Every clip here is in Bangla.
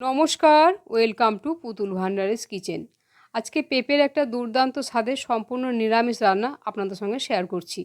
নমস্কার, ওয়েলকাম টু পুতুল ভান্ডারেস কিচেন। আজকে পেঁপের একটা দুর্দান্ত স্বাদের সম্পূর্ণ নিরামিষ রান্না আপনাদের সঙ্গে শেয়ার করছি।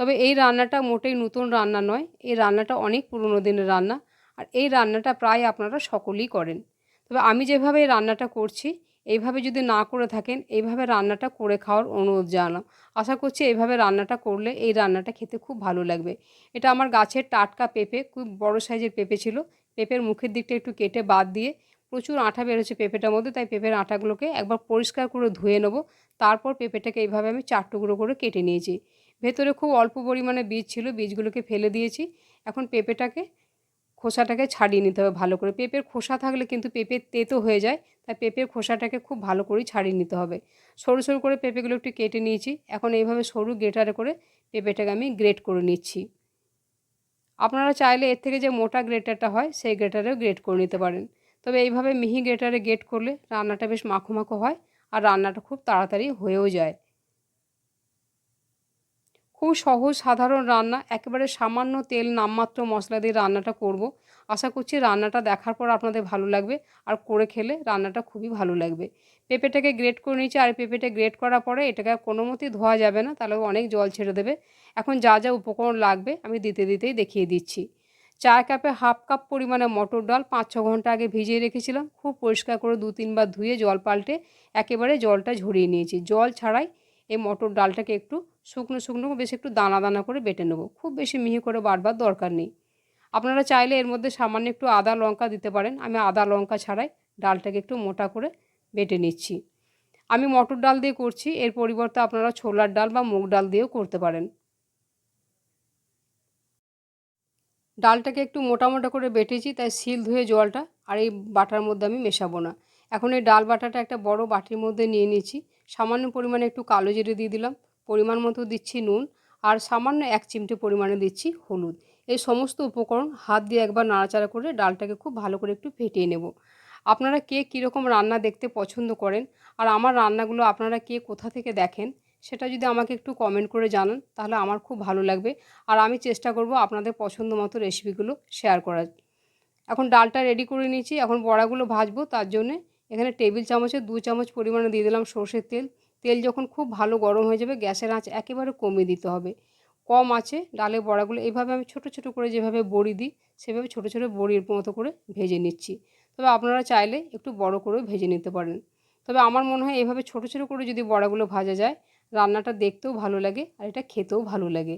তবে এই রান্নাটা মোটেই নতুন রান্না নয়, এই রান্নাটা অনেক পুরনো দিনের রান্না, আর এই রান্নাটা প্রায় আপনারা সকলেই করেন। তবে আমি যেভাবে এই রান্নাটা করছি, এইভাবে যদি না করে থাকেন, এইভাবে রান্নাটা করে খাওয়ার অনুরোধ জানালাম। আশা করছি এইভাবে রান্নাটা করলে এই রান্নাটা খেতে খুব ভালো লাগবে। এটা আমার গাছের টাটকা পেঁপে, খুব বড় সাইজের পেঁপে ছিল পেঁপের মুখের দিকটা একটু কেটে বাদ দিয়ে প্রচুর আঠা বেরোচ্ছে পেঁপেটার মধ্যে, তাই পেঁপের আঠাগুলোকে একবার পরিষ্কার করে ধুয়ে নেব। তারপর পেঁপেটাকে এইভাবে আমি চার টুকরো করে কেটে নিয়েছি। ভেতরে খুব অল্প পরিমাণে বীজ ছিল, বীজগুলোকে ফেলে দিয়েছি। এখন পেঁপেটাকে, খোসাটাকে ছাড়িয়ে নিতে হবে ভালো করে। পেঁপের খোসা থাকলে কিন্তু পেঁপের তেতো হয়ে যায়, তাই পেঁপের খোসাটাকে খুব ভালো করেই ছাড়িয়ে নিতে হবে। সরু সরু করে পেঁপেগুলো একটু কেটে নিয়েছি। এখন এইভাবে সরু গ্রেটারে করে পেঁপেটাকে আমি গ্রেট করে নিচ্ছি। আপনারা চাইলে এর থেকে যে মোটা গ্রেটারটা হয়, সেই গ্রেটারেও গ্রেট করে নিতে পারেন। তবে এইভাবে মিহি গ্রেটারে গ্রেট করলে রান্নাটা বেশ মাখো মাখো হয় আর রান্নাটা খুব তাড়াতাড়ি হয়েও যায়। খুব সহজ সাধারণ রান্না, একেবারে সামান্য তেল নামমাত্র মশলা দিয়ে রান্নাটা করব। আশা করছি রান্নাটা দেখার পর আপনাদের ভালো লাগবে। আর করে খেলে রান্নাটা খুবই ভালো লাগবে। পেঁপেটাকে গ্রেট করে নিয়েছি আর পেঁপেটা গ্রেট করার পরে এটাকে কোনো মতেই ধোয়া যাবে না, তাহলে অনেক জল ছেড়ে দেবে। এখন যা যা উপকরণ লাগবে আমি দিতে দিতেই দেখিয়ে দিচ্ছি। চার কাপে হাফ কাপ পরিমাণে মটর ডাল পাঁচ ছ ঘণ্টা আগে ভিজিয়ে রেখেছিলাম। খুব পরিষ্কার করে দু তিনবার ধুয়ে জল পাল্টে একেবারে জলটা ঝরিয়ে নিয়েছি। জল ছাড়াই এই মটর ডালটাকে একটু শুকনো শুকনো বেশ একটু দানা দানা করে বেটে নেব। খুব বেশি মিহি করে বারবার দরকার নেই। আপনারা চাইলে এর মধ্যে সামান্য একটু আদা লঙ্কা দিতে পারেন। আমি আদা লঙ্কা ছাড়াই ডালটাকে একটু মোটা করে বেটে নিচ্ছি। আমি মটর ডাল দিয়ে করছি, এর পরিবর্তে আপনারা ছোলার ডাল বা মুগ ডাল দিয়েও করতে পারেন। ডালটাকে একটু মোটা মোটা করে বেটেছি, তাই শিল ধুয়ে জলটা আর এই বাটার মধ্যে আমি মেশাবো না। এখন এই ডাল বাটাটা একটা বড় বাটির মধ্যে নিয়ে নিচ্ছি সামান্য পরিমাণে একটু কালো জিরে দিয়ে দিলাম, পরিমাণ মতো দিচ্ছি নুন আর সামান্য এক চিমটে পরিমাণে দিচ্ছি হলুদ। এই সমস্ত উপকরণ হাত দিয়ে একবার নাড়াচাড়া করে ডালটাকে খুব ভালো করে একটু ফেটিয়ে নেব। আপনারা কে কীরকম রান্না দেখতে পছন্দ করেন? আর আমার রান্নাগুলো আপনারা কে কোথা থেকে দেখেন? সেটা যদি আমাকে একটু কমেন্ট করে জানান, তাহলে আমার খুব ভালো লাগবে। আর আমি চেষ্টা করব আপনাদের পছন্দ মতো রেসিপিগুলো শেয়ার করার। এখন ডালটা রেডি করে নিয়েছি। এখন বড়াগুলো ভাজবো, তার জন্যে এখানে টেবিল চামচে দু চামচ পরিমাণে দিয়ে দিলাম সর্ষের তেল। তেল যখন খুব ভালো গরম হয়ে যাবে, গ্যাসের আঁচ একেবারে কমিয়ে দিতে হবে। কম আছে, ডালের বড়াগুলো এইভাবে আমি ছোট ছোট করে যেভাবে বড়ি দিই, সেভাবে ছোট ছোট বড়ির মতো করে ভেজে নিচ্ছি। তবে আপনারা চাইলে একটু বড় করেও ভেজে নিতে পারেন। তবে আমার মনে হয় এভাবে ছোট ছোট করে যদি বড়াগুলো ভাজা যায়, রান্নাটা দেখতেও ভালো লাগে আর এটা খেতেও ভালো লাগে।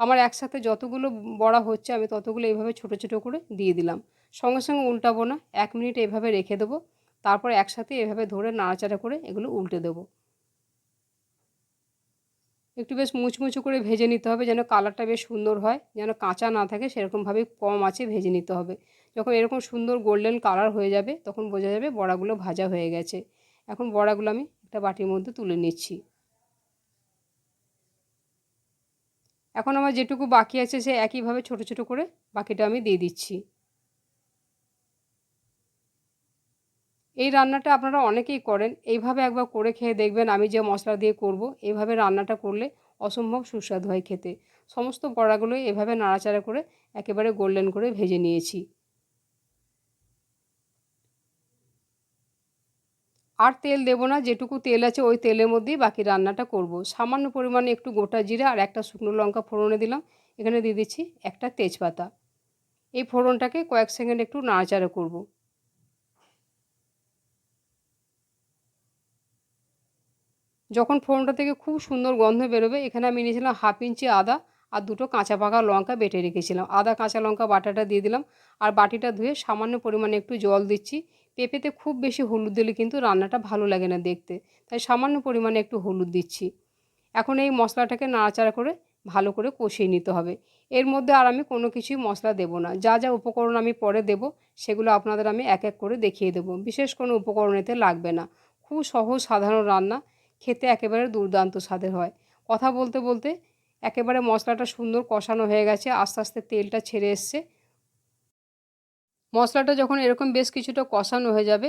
আমার একসাথে যতগুলো বড়া হচ্ছে, আমি ততগুলো এইভাবে ছোট ছোট করে দিয়ে দিলাম। সঙ্গে সঙ্গে উল্টাবো না, এক মিনিট এভাবে রেখে দেবো, তারপর একসাথে এভাবে ধরে নাড়াচাড়া করে এগুলো উল্টে দেবো। একটু বেশ মুচমুচু করে ভেজে নিতে হবে যেন কালারটা বেশ সুন্দর হয়, যেন কাঁচা না থাকে সেরকমভাবে কম আছে ভেজে নিতে হবে। যখন এরকম সুন্দর গোল্ডেন কালার হয়ে যাবে, তখন বোঝা যাবে বড়াগুলো ভাজা হয়ে গেছে। এখন বড়াগুলো আমি একটা বাটির মধ্যে তুলে নিচ্ছি। এখন আমার যেটুকু বাকি আছে সে একইভাবে ছোট ছোট করে বাকিটা আমি দিয়ে দিচ্ছি। এই রান্নাটা আপনারা অনেকেই করেন। এইভাবে একবার করে খেয়ে দেখবেন আমি যে মশলা দিয়ে করব এইভাবে রান্নাটা করলে অসম্ভব সুস্বাদু হয় খেতে। সমস্ত বড়াগুলোই এভাবে নাড়াচাড়া করে একেবারে গোল্ডেন করে ভেজে নিয়েছি। আর তেল দেবো না, যেটুকু তেল আছে ওই তেলের মধ্যেই বাকি রান্নাটা করব। সামান্য পরিমাণে একটু গোটা জিরে আর একটা শুকনো লঙ্কা ফোড়নে দিলাম। এখানে দিয়ে দিচ্ছি একটা তেজপাতা। এই ফোড়নটাকে কয়েক সেকেন্ড একটু নাড়াচাড়া করব। যখন ফোড়নটা থেকে খুব সুন্দর গন্ধ বেরোবে, এখানে আমি নিয়েছিলাম হাফ ইঞ্চি আদা আর দুটো কাঁচা পাকা লঙ্কা বেটে রেখেছিলাম। আদা, কাঁচা লঙ্কা বাটাটা দিয়ে দিলাম আর বাটিটা ধুয়ে সামান্য পরিমাণে একটু জল দিচ্ছি। পেঁপেতে খুব বেশি হলুদ দিলে কিন্তু রান্নাটা ভালো লাগে না দেখতে, তাই সামান্য পরিমাণে একটু হলুদ দিচ্ছি। এখন এই মশলাটাকে নাড়াচাড়া করে ভালো করে কষিয়ে নিতে হবে। এর মধ্যে আর আমি কোনো কিছুই মশলা দেব না। যা যা উপকরণ আমি পরে দেব, সেগুলো আপনাদের আমি এক এক করে দেখিয়ে দেবো। বিশেষ কোনো উপকরণ এতে লাগবে না। খুব সহজ সাধারণ রান্না। খেতে একেবারে দুর্দান্ত স্বাদের হয়। কথা বলতে বলতে একেবারে মশলাটা সুন্দর কষানো হয়ে গেছে, আস্তে আস্তে তেলটা ছেড়ে এসছে। মশলাটা যখন এরকম বেশ কিছুটা কষানো হয়ে যাবে,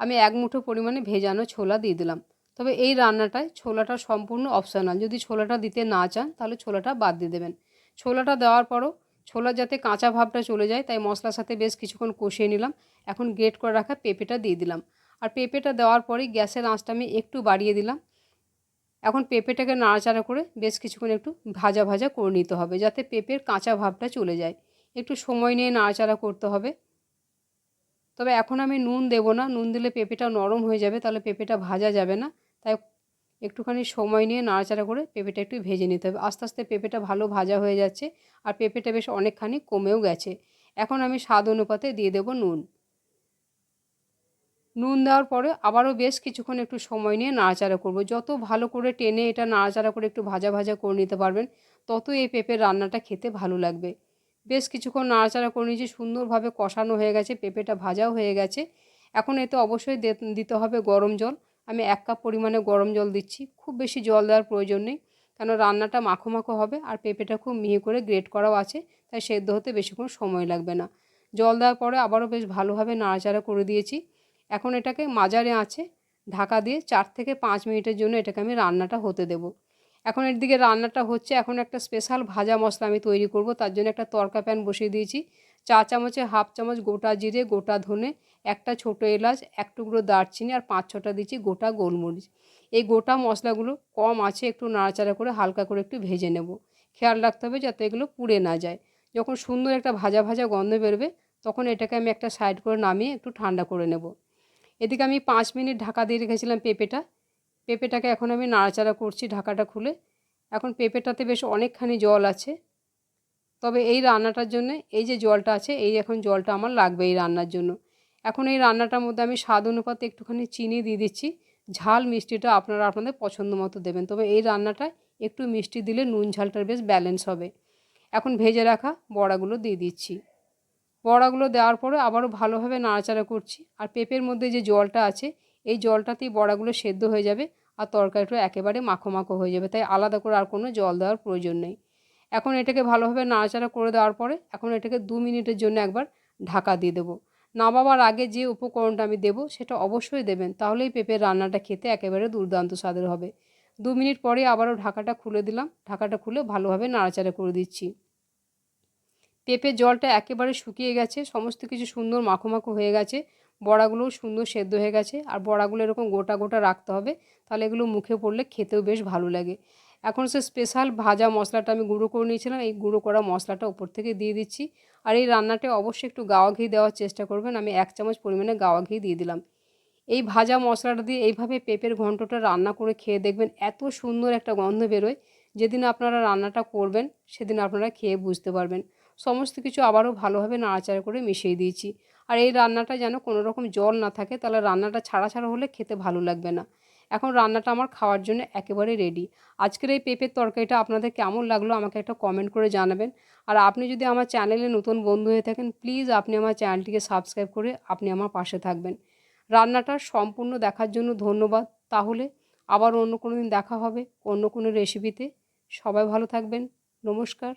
আমি এক মুঠো পরিমাণে ভেজানো ছোলা দিয়ে দিলাম। তবে এই রান্নাটায় ছোলাটা সম্পূর্ণ অপশনাল যদি ছোলাটা দিতে না চান তাহলে ছোলাটা বাদ দিয়ে দেবেন। ছোলাটা দেওয়ার পরও ছোলার যাতে কাঁচা ভাবটা চলে যায়, তাই মশলার সাথে বেশ কিছুক্ষণ কষিয়ে নিলাম। এখন গ্রেট করে রাখা পেঁপেটা দিয়ে দিলাম। আর পেঁপেটা দেওয়ার পরেই গ্যাসের আঁচটা আমি একটু বাড়িয়ে দিলাম। এখন পেঁপেটাকে নাড়াচাড়া করে বেশ কিছুক্ষণ একটু ভাজা ভাজা করে নিতে হবে যাতে পেঁপের কাঁচা ভাবটা চলে যায়। একটু সময় নিয়ে নাড়াচাড়া করতে হবে। তবে এখন আমি নুন দেব না, নুন দিলে পেঁপেটা নরম হয়ে যাবে, তাহলে পেঁপেটা ভাজা যাবে না। তাই একটুখানি সময় নিয়ে নাড়াচাড়া করে পেঁপেটা একটু ভেজে নিতে হবে। আস্তে আস্তে পেঁপেটা ভালো ভাজা হয়ে যাচ্ছে আর পেঁপেটা বেশ অনেকখানি কমেও গেছে। এখন আমি স্বাদ অনুপাতে দিয়ে দেব নুন। নুন দেওয়ার পরে আবারও বেশ কিছুক্ষণ একটু সময় নিয়ে নাড়াচাড়া করব। যত ভালো করে টেনে এটা নাড়াচাড়া করে একটু ভাজা ভাজা করে নিতে পারবেন, তত এই পেঁপের রান্নাটা খেতে ভালো লাগবে। বেশ কিছুক্ষণ নাড়াচাড়া করে নিয়েছি, সুন্দরভাবে কষানো হয়ে গেছে, পেঁপেটা ভাজাও হয়ে গেছে। এখন এতে অবশ্যই দিতে হবে গরম জল। আমি এক কাপ পরিমাণে গরম জল দিচ্ছি, খুব বেশি জল দেওয়ার প্রয়োজন নেই, কেন রান্নাটা মাখো মাখো হবে আর পেঁপেটা খুব মিহি করে গ্রেট করাও আছে, তাই সেদ্ধ হতে বেশিক্ষণ সময় লাগবে না। জল দেওয়ার পরে আবারও বেশ ভালোভাবে নাড়াচাড়া করে দিয়েছি। এখন এটাকে মাজারে আছে ঢাকা দিয়ে চার থেকে পাঁচ মিনিটের জন্য এটাকে আমি রান্নাটা হতে দেব। এখন এর দিকে রান্নাটা হচ্ছে, এখন একটা স্পেশাল ভাজা মশলা আমি তৈরি করব, তার জন্য একটা তরকা প্যান বসিয়ে দিয়েছি। চা চামচে হাফ চামচ গোটা জিরে, গোটা ধনে, একটা ছোটো এলাচ, এক টুকরো দারচিনি আর পাঁচ ছটা দিচ্ছি গোটা গোলমরিচ। এই গোটা মশলাগুলো কম আছে একটু নাড়াচাড়া করে হালকা করে একটু ভেজে নেব। খেয়াল রাখতে হবে যাতে এগুলো পুড়ে না যায়। যখন সুন্দর একটা ভাজা ভাজা গন্ধ বেরবে, তখন এটাকে আমি একটা সাইড করে নামিয়ে একটু ঠান্ডা করে নেব। এদিকে আমি পাঁচ মিনিট ঢাকা দিয়ে রেখেছিলাম পেঁপেটা। পেঁপেটাকে এখন আমি নাড়াচাড়া করছি ঢাকাটা খুলে। এখন পেঁপেটাতে বেশ অনেকখানি জল আছে। তবে এই রান্নাটার জন্য এই যে জলটা আছে, এই এখন জলটা আমার লাগবে এই রান্নার জন্য। এখন এই রান্নাটার মধ্যে আমি স্বাদ অনুপাতে একটুখানি চিনি দিয়ে দিচ্ছি। ঝাল মিষ্টিটা আপনারা আপনাদের পছন্দ মতো দেবেন। তবে এই রান্নাটা একটু মিষ্টি দিলে নুন ঝালটার বেশ ব্যালেন্স হবে। এখন ভেজে রাখা বড়াগুলো দিয়ে দিচ্ছি। বড়াগুলো দেওয়ার পরে আবারও ভালোভাবে নাড়াচাড়া করছি। আর পেঁপের মধ্যে যে জলটা আছে, এই জলটাতেই বড়াগুলো সেদ্ধ হয়ে যাবে আর তরকারিটা একেবারে মাখো মাখো হয়ে যাবে। তাই আলাদা করে আর কোনো জল দেওয়ার প্রয়োজন নেই। এখন এটাকে ভালোভাবে নাড়াচাড়া করে দেওয়ার পরে এখন এটাকে দু মিনিটের জন্য একবার ঢাকা দিয়ে দেবো। নামাবার আগে যে উপকরণটা আমি দেবো, সেটা অবশ্যই দেবেন। তাহলেই পেঁপের রান্নাটা খেতে একেবারে দুর্দান্ত স্বাদের হবে। দু মিনিট পরে আবারও ঢাকাটা খুলে দিলাম। ঢাকাটা খুলে ভালোভাবে নাড়াচাড়া করে দিচ্ছি। পেঁপের জলটা একেবারে শুকিয়ে গেছে, সমস্ত কিছু সুন্দর মাখো মাখো হয়ে গেছে, বড়াগুলোও সুন্দর সেদ্ধ হয়ে গেছে, আর বড়াগুলো এরকম গোটা গোটা রাখতে হবে, তাহলে এগুলো মুখে পড়লে খেতেও বেশ ভালো লাগে। এখন সে স্পেশাল ভাজা মশলাটা আমি গুঁড়ো করে নিয়েছিলাম, এই গুঁড়ো করা মশলাটা ওপর থেকে দিয়ে দিচ্ছি, আর এই রান্নাটা অবশ্যই একটু গাওয়া ঘি দেওয়ার চেষ্টা করবেন, আমি এক চামচ পরিমাণে গাওয়া ঘি দিয়ে দিলাম। এই ভাজা মশলাটা দিয়ে এইভাবে পেঁপের ঘন্টটা রান্না করে খেয়ে দেখবেন এত সুন্দর একটা গন্ধ বেরোয়, যেদিন আপনারা রান্নাটা করবেন, সেদিন আপনারা খেয়ে বুঝতে পারবেন। সমস্ত কিছু আবারও ভালোভাবে নাড়াচাড়া করে মিশিয়ে দিয়েছি। আর এই রান্নাটা যেন কোনো রকম জল না থাকে, তাহলে রান্নাটা ছাড়া ছাড়া হলে খেতে ভালো লাগবে না। এখন রান্নাটা আমার খাওয়ার জন্য একেবারে রেডি আজকের এই পেঁপের তরকারিটা আপনাদের কেমন লাগল আমাকে একটা কমেন্ট করে জানাবেন। আর আপনি যদি আমার চ্যানেলে নতুন বন্ধু হয়ে থাকেন প্লিজ আপনি আমার চ্যানেলটিকে সাবস্ক্রাইব করে আপনি আমার পাশে থাকবেন। রান্নাটা সম্পূর্ণ দেখার জন্য ধন্যবাদ। তাহলে আবার অন্য কোনো দিন দেখা হবে অন্য কোনো রেসিপিতে সবাই ভালো থাকবেন। নমস্কার।